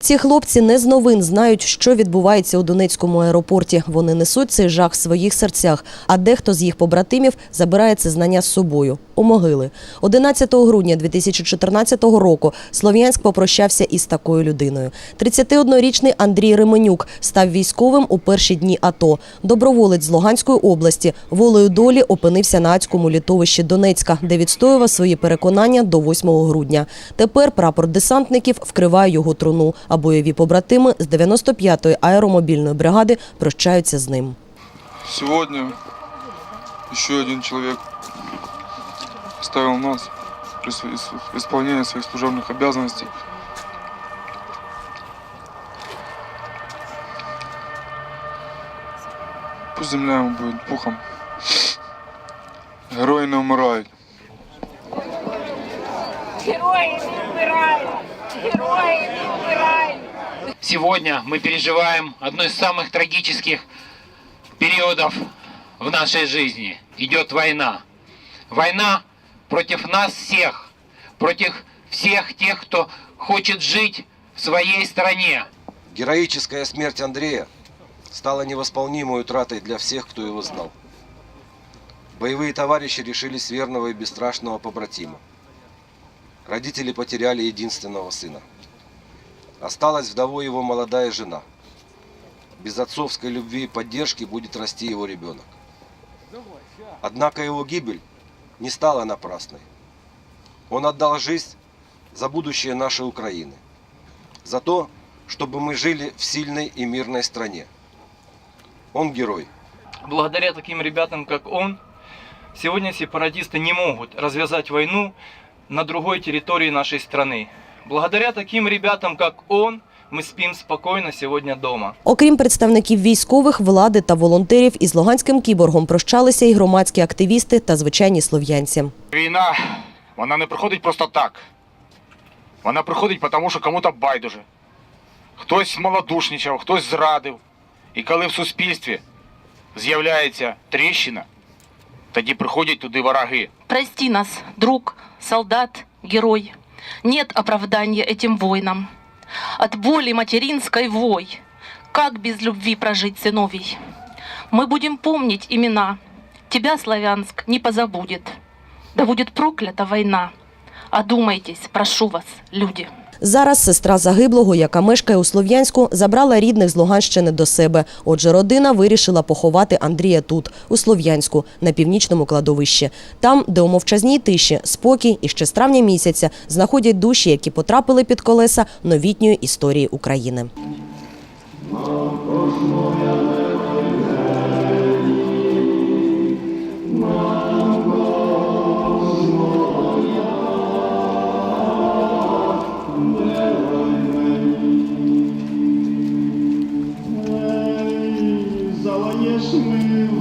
Ці хлопці не з новин знають, що відбувається у Донецькому аеропорті. Вони несуть цей жах в своїх серцях, а дехто з їх побратимів забирає це знання з собою у могили. 11 грудня 2014 року Слов'янськ попрощався із такою людиною. 31-річний Андрій Ременюк став військовим у перші дні АТО. Доброволець з Луганської області волею долі опинився на Ацькому літовищі Донецька, де відстоював свої переконання до 8 грудня. Тепер прапор десантників вкриває його труну, а бойові побратими з 95-ї аеромобільної бригади прощаються з ним. Сегодня еще один человек оставил нас при сво- ис- исполнении своих служебных обязанностей. Пусть земля ему будет пухом. Герої не вмирають. Герої не вмирають! Герої не вмирають! Сегодня мы переживаем одно из самых трагических периодов в нашей жизни. Идет война. Война против нас всех, против всех тех, кто хочет жить в своей стране. Героическая смерть Андрея стала невосполнимой утратой для всех, кто его знал. Боевые товарищи решились верного и бесстрашного побратима. Родители потеряли единственного сына. Осталась вдовой его молодая жена. Без отцовской любви и поддержки будет расти его ребенок. Однако его гибель не стала напрасной. Он отдал жизнь за будущее нашей Украины. За то, чтобы мы жили в сильной и мирной стране. Он герой. Благодаря таким ребятам, как он, сегодня сепаратисты не могут развязать войну на другой территории нашей страны. Благодаря таким ребятам, как он, мы спим спокойно сегодня дома. Окрім представників військових, влади та волонтерів, із Луганським кіборгом прощалися і громадські активісти та звичайні слов'янці. Війна, вона не приходить просто так. Вона приходить тому, що кому-то байдуже. Хтось малодушничав, хтось зрадив. І коли в суспільстві з'являється тріщина, тоді приходять туди вороги. Прости нас, друг, солдат, герой. Нет оправдания этим войнам. От боли материнской вой. Как без любви прожить сыновей? Мы будем помнить имена. Тебя, Славянск, не позабудет. Да будет проклята война. Одумайтесь, прошу вас, люди. Зараз сестра загиблого, яка мешкає у Слов'янську, забрала рідних з Луганщини до себе. Отже, родина вирішила поховати Андрія тут, у Слов'янську, на північному кладовищі. Там, де у мовчазній тиші, спокій і ще з травня місяця знаходять душі, які потрапили під колеса новітньої історії України. you.